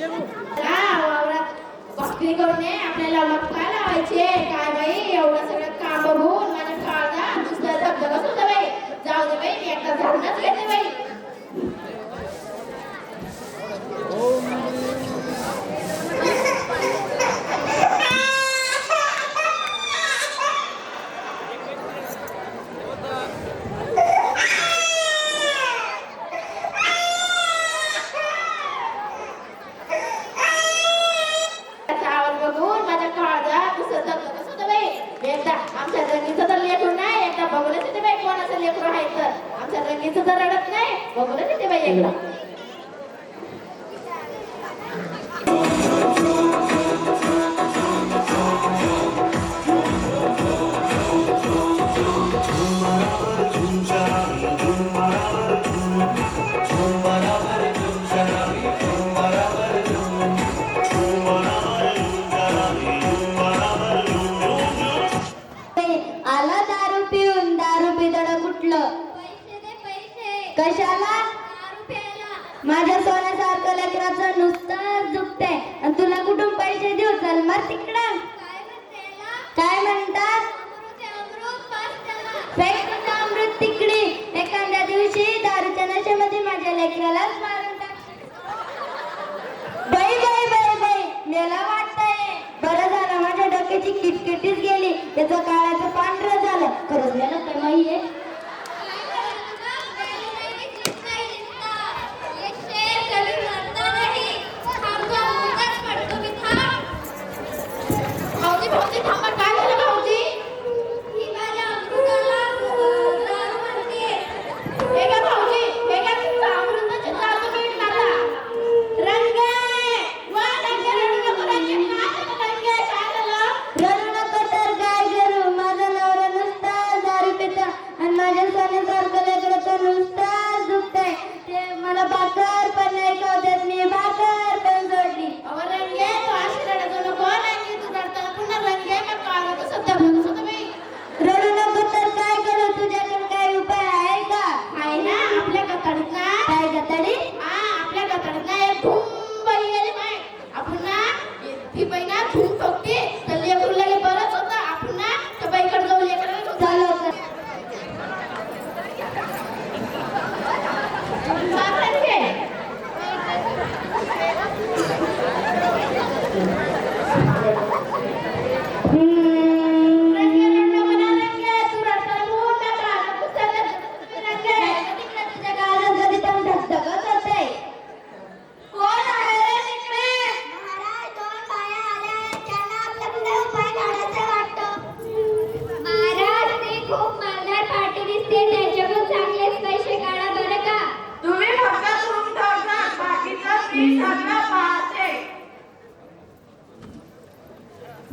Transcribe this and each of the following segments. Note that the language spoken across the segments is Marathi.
हो. आपल्याला मग काय लावायचे काय बाई? एवढं सगळं काम बघून माझ्या काळजा दुसऱ्या धबधबा सुद्धा बाई. जाऊ दे बाई मी एकदा धरणच घेते बाई. सुद्धा रडत नाही? हो, बघू ना तिथे बाई एकदा. Ticket ભીભાઈના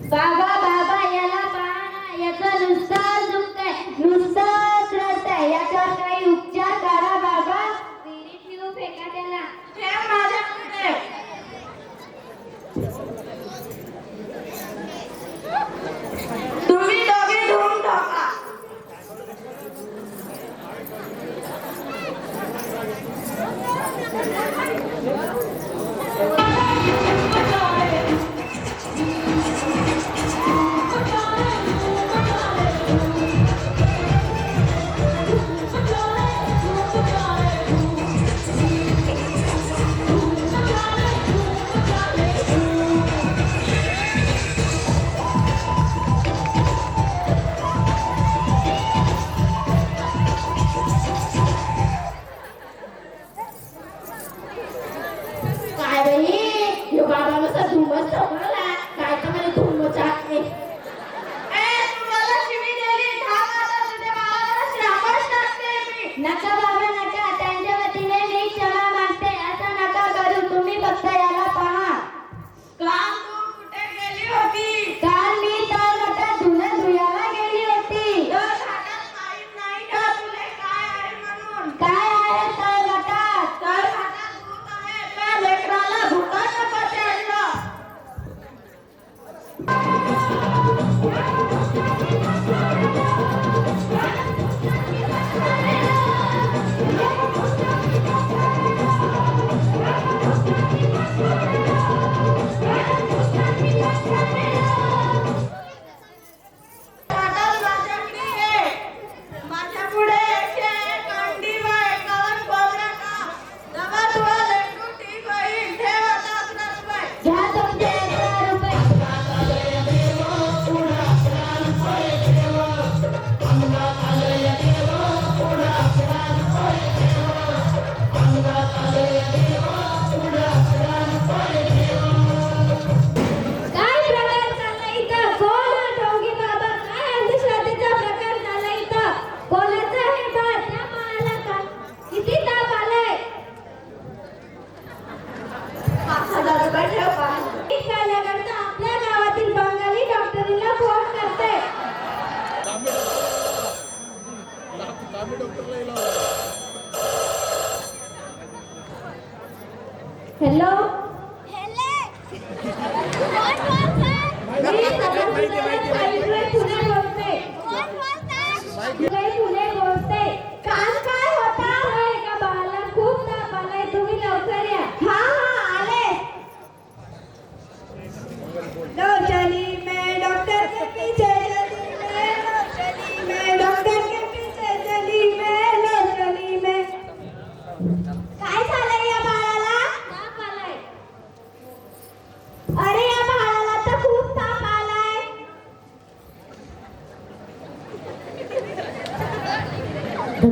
Saga hello.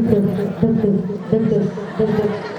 ドゥドゥドゥド